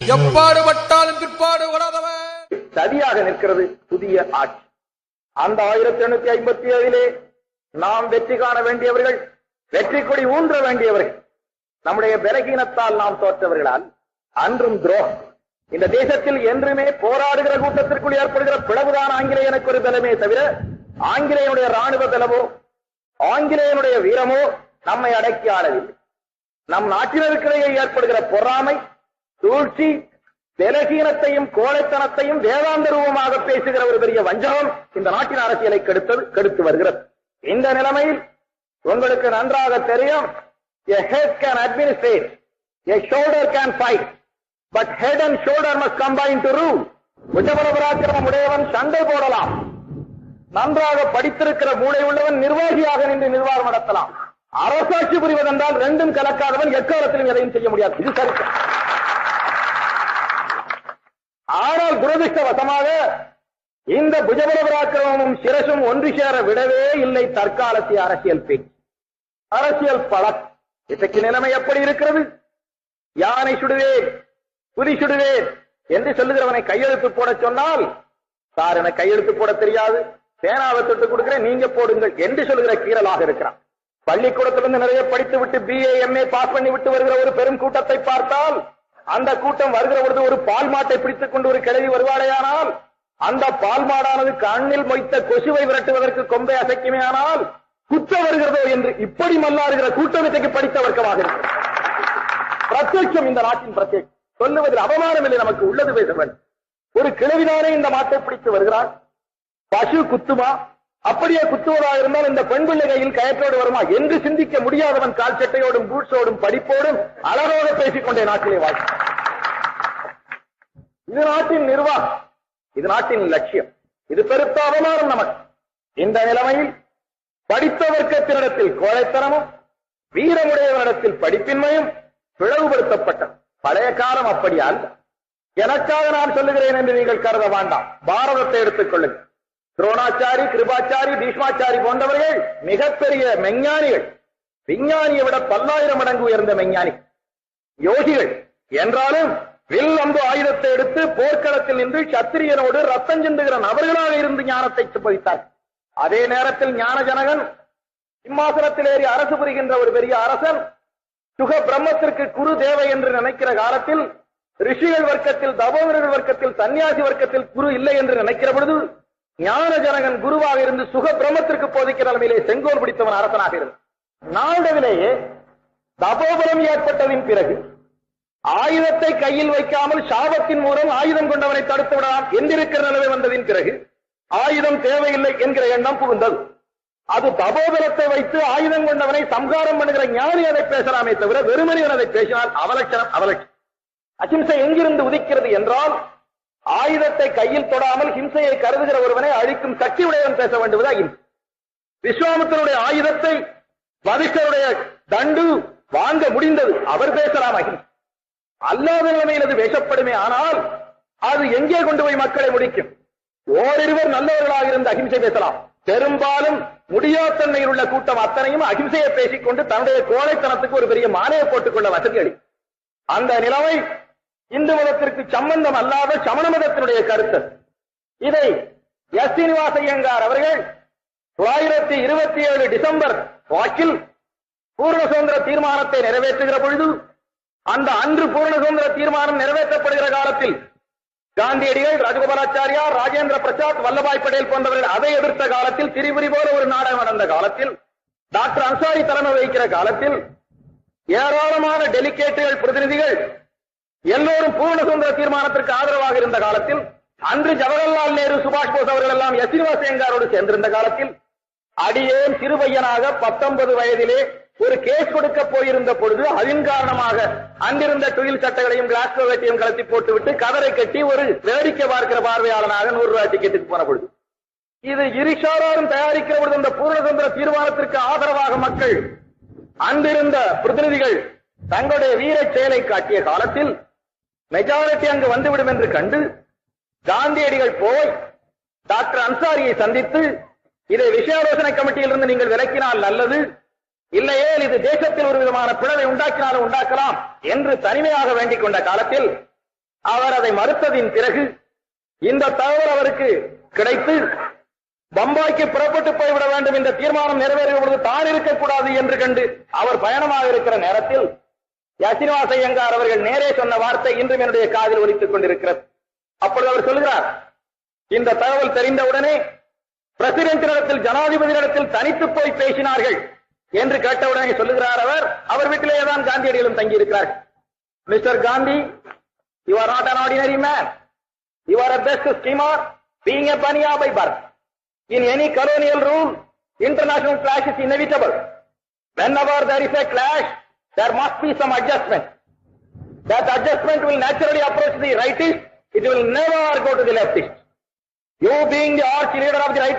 எப்பாடுபட்டாலும் பிற்பாடு ஓடாதவன். நிற்கிறது புதிய ஆட்சி. அந்த ஆயிரத்தி எண்ணூத்தி ஐம்பத்தி ஏழிலே நாம் வெற்றி காண வேண்டியவர்கள் வெற்றி கொடி ஊன்ற வேண்டியவர்கள் நம்முடைய பலகீனத்தால் நாம் தோற்றவர்களால் அன்றும் துரோகம். இந்த தேசத்தில் என்றுமே போராடுகிற கூட்டத்திற்குள் ஏற்படுகிற பிளவுதான் ஆங்கிலேயனுக்கு ஒரு பலமே தவிர ஆங்கிலேயனுடைய ராணுவ பலமோ ஆங்கிலேயனுடைய வீரமோ நம்மை அடக்கி ஆளவில்லை. நம் நாட்டினருக்கிடையே ஏற்படுகிற பொறாமை சூழ்ச்சி பலகீனத்தையும் கோழைத்தனத்தையும் வேதாந்த ரூபமாக பேசுகிற ஒரு பெரிய வஞ்சகம் இந்த நாட்டின் அரசியலை கெடுத்தது கெடுத்து வருகிறது. இந்த நிலைமையில் உங்களுக்கு நன்றாக தெரியும் a head can administrate a shoulder can fight but head and shoulder must combine to rule. புஜபல உடையவன் சண்டை போடலாம். நன்றாக படித்திருக்கிற மூளை உள்ளவன் நிர்வாகியாக நின்று நிர்வாகம் நடத்தலாம். அரசாட்சி புரிவதென்றால் ரெண்டும் கலக்காதவன் எக்காலத்திலும் எதையும் செய்ய முடியாது. இது சரி ஆனால் துரதிருஷ்டவசமாக இந்த புஜபலபராக்கிரமும் சிரசும் ஒன்று சேர விடவே இல்லை தற்காலத்திய அரசியல் பேச்சு. அரசியல் பழக் இன்றைக்கு நிலைமை எப்படி இருக்கிறது? யானை சுடுவேன் புலி சுடுவேன் என்று சொல்லுகிறவனை கையெழுத்து போட சொன்னால் சார் என கையெழுத்து போட தெரியாது. பேனாவை தொட்டு கொடுக்கிறேன் நீங்க போடுங்கள் என்று சொல்லுகிற கீரலாக இருக்கிறான். பள்ளிக்கூடத்திலிருந்து நிறைய படித்து விட்டு பிஏ எம்ஏ பாஸ் பண்ணி விட்டு வருகிற ஒரு பெரும் கூட்டத்தை பார்த்தால் அந்த கூட்டம் வருகிற பொழுது ஒரு பால் மாட்டை பிடித்துக் கொண்டு ஒரு கிழவி வருவாளேயானால் அந்த பால் மாடானது கண்ணில் மொய்த்த கொசுவை விரட்டுவதற்கு கொம்பை அசைக்குமே ஆனால் குத்த வருகிறதோ என்று இப்படி மல்லாறுகிற கூட்டமைக்கு படித்த வர்க்கமாக இருக்கிறது. பிரத்யட்சம் இந்த நாட்டின் பிரத்யேகம். சொல்லுவதில் அவமானம் இல்லை நமக்கு உள்ளது பேச வேண்டும் ஒரு கிழவிதானே இந்த மாட்டை பிடித்து வருகிறான் பசு குத்துமா? அப்படியே குத்துவதா இருந்தால் இந்த பெண் பிள்ளை கையில் கயற்றோடு வருமா என்று சிந்திக்க முடியாதவன் கால் சட்டையோடும் பூட்ஸோடும் படிப்போடும் அலரோட பேசிக்கொண்டே நாட்டிலே வாழ் இது நாட்டின் நிர்வாகம். இது நாட்டின் லட்சியம். இது பெருத்த அவமானம் நமக்கு. இந்த நிலைமையில் படித்த வர்க்கத்தினிடத்தில் கோழைத்தனமும் வீரமுடையவனிடத்தில் படிப்பின்மையும் பிளவுபடுத்தப்பட்ட பழைய காலம் அப்படி அல்ல. எனக்காக நான் சொல்லுகிறேன் என்று நீங்கள் கருத வேண்டாம். பாரதத்தை எடுத்துக் கொள்ளுங்கள். துரோணாச்சாரி கிருபாச்சாரி பீஷ்மாச்சாரி போன்றவர்கள் மிகப்பெரிய மெஞ்ஞானிகள். விஞ்ஞானியை விட பல்லாயிரம் மடங்கு உயர்ந்த மெஞ்ஞானி. யோகிகள். என்றாலும் வில் அம்பு ஆயுதத்தை எடுத்து போர்க்களத்தில் நின்று சத்திரியனோடு ரத்தம் சிந்துகிற நபர்களாக இருந்து ஞானத்தை சுபவித்தார் அதே நேரத்தில் ஞான ஜனகன் சிம்மாசனத்தில் ஏறி அரசு புரிகின்ற ஒரு பெரிய அரசன் சுக பிரம்மத்திற்கு குரு தேவை என்று நினைக்கிற காலத்தில் ரிஷிகள் வர்க்கத்தில் தபோவர்கள் வர்க்கத்தில் சன்னியாசி வர்க்கத்தில் குரு இல்லை என்று நினைக்கிற பொழுது ஞான ஜனகன் குருவாக இருந்து சுக பிரமத்திற்கு போதிக்கிற நிலையிலே செங்கோல் பிடித்தவன் அரசனாக இருந்தான். நாளடைவிலேயே தபோபலம் ஏற்பட்டதின் பிறகு ஆயுதத்தை கையில் வைக்காமல் சாபத்தின் மூலம் ஆயுதம் கொண்டவனை தடுத்து விடலாம் என்றிருக்கிற நிலைமை வந்ததின் பிறகு ஆயுதம் தேவையில்லை என்கிற எண்ணம் புகுந்தது. அது தபோபலத்தை வைத்து ஆயுதம் கொண்டவனை சம்ஹாரம் பண்ணுகிற ஞானி அதை பேசலாமே தவிர வெறுமனியன் அதை பேசினால் அவலட்சணம் அவலட்சணம். அஹிம்சை எங்கிருந்து உதிக்கிறது என்றால் ஆயுதத்தை கையில் தொடாமல் ஹிம்சையை கருதுகிற ஒருவனை அழிக்கும் சக்தி உடையவன் பேச வேண்டுவது அஹிம்சை ஆயுதத்தை வதிஷ்டருடைய தண்டு வாங்க முடிந்தது. அவர் பேசலாம் அஹிம்சை அல்லாத நிலைமையில் அது பேசப்படுமே ஆனால் அது எங்கே கொண்டு போய் மக்களை முடிக்கும்? ஓரிருவர் நல்லவர்களாக இருந்த அகிம்சை பேசலாம். பெரும்பாலும் முடியாத்தன்மையில் உள்ள கூட்டம் அத்தனையும் அகிம்சையை பேசிக்கொண்டு தன்னுடைய கோழைத்தனத்துக்கு ஒரு பெரிய மாலையை போட்டுக் கொள்ள வசதி அளி அந்த நிலைமை இந்து மதத்திற்கு சம்பந்தம் அல்லாத சமண மதத்தினுடைய கருத்து. இதை எஸ் சீனிவாச ஐயங்கார் அவர்கள் தொள்ளாயிரத்தி இருபத்தி ஏழு டிசம்பர் வாக்கில் பூர்ண சுதந்திர தீர்மானத்தை நிறைவேற்றுகிற பொழுது அந்த அன்று பூர்ண சுதந்திர தீர்மானம் நிறைவேற்றப்படுகிற காலத்தில் காந்தியடிகள் ராஜகோபாலாச்சாரியார் ராஜேந்திர பிரசாத் வல்லபாய் படேல் போன்றவர்கள் அதை எதிர்த்த காலத்தில் திரிபுரி போல ஒரு நாடகம் நடந்த காலத்தில் டாக்டர் அன்சாரி தலைமை வகிக்கிற காலத்தில் ஏராளமான டெலிகேட்டுகள் பிரதிநிதிகள் எல்லோரும் பூர்ண சுதந்திர தீர்மானத்திற்கு ஆதரவாக இருந்த காலத்தில் அன்று ஜவஹர்லால் நேரு சுபாஷ் போஸ் அவர்கள் எல்லாம் எஸ் சீனிவாச ஐயங்காரோடு சேர்ந்திருந்த காலத்தில் அடியேன் சிறுபையனாக பத்தொன்பது வயதிலே ஒரு கேஸ் கொடுக்க போயிருந்த பொழுது அதன் காரணமாக அங்கிருந்த தொழில் சட்டைகளையும் கிளாஸ் வேட்டியும் கலத்தி போட்டுவிட்டு கதரை கட்டி ஒரு வேடிக்கை பார்க்கிற பார்வையாளனாக நூறு ரூபாய் டிக்கெட்டுக்கு போன பொழுது. இது இருசாராரும் தயாரிக்கிற பொழுது இந்த பூர்ணதந்திர தீர்மானத்திற்கு ஆதரவாக மக்கள் அங்கிருந்த பிரதிநிதிகள் தங்களுடைய வீர செயலை காட்டிய காலத்தில் மெஜாரிட்டி அங்கு வந்துவிடும் என்று கண்டு காந்தியடிகள் போய் டாக்டர் அன்சாரியை சந்தித்து இதை விஷயாலோசனை கமிட்டியிலிருந்து நீங்கள் விலக்கினால் நல்லது. இல்லையே இது தேசத்தில் ஒரு விதமான பிளவை உண்டாக்கினாலும் உண்டாக்கலாம் என்று தனிமையாக வேண்டிக் கொண்ட காலத்தில் அவர் அதை மறுத்ததின் பிறகு இந்த தகவல் அவருக்கு கிடைத்து பம்பாய்க்கு புறப்பட்டு போய்விட வேண்டும் என்ற தீர்மானம் நிறைவேறிய பொழுது தான் இருக்கக்கூடாது என்று கண்டு அவர் பயணமாக இருக்கிற நேரத்தில் யசினிவாச ஐயங்கார் அவர்கள் நேரே சொன்ன வார்த்தை இன்றும் என்னுடைய காதில் ஒலித்துக் கொண்டிருக்கிறது. அப்பொழுது அவர் சொல்கிறார் இந்த தகவல் தெரிந்தவுடனே பிரசிடென்டினிடத்தில் ஜனாதிபதியிடத்தில் தனித்து போய் பேசினார்கள் என்று கேட்டவுடனே சொல்லுகிறார் அவர் அவர் வீட்டிலேயே தான் காந்தியடிகளும் தங்கியிருக்கிறார்கள். Mister Gandhi you are not an ordinary man you are a best schemer being a Bania by birth any colonial rule international clash is inevitable when ever there is a clash there must be some adjustment. That adjustment will naturally approach the rightist, it will never go to the leftist. You being the arch leader of the right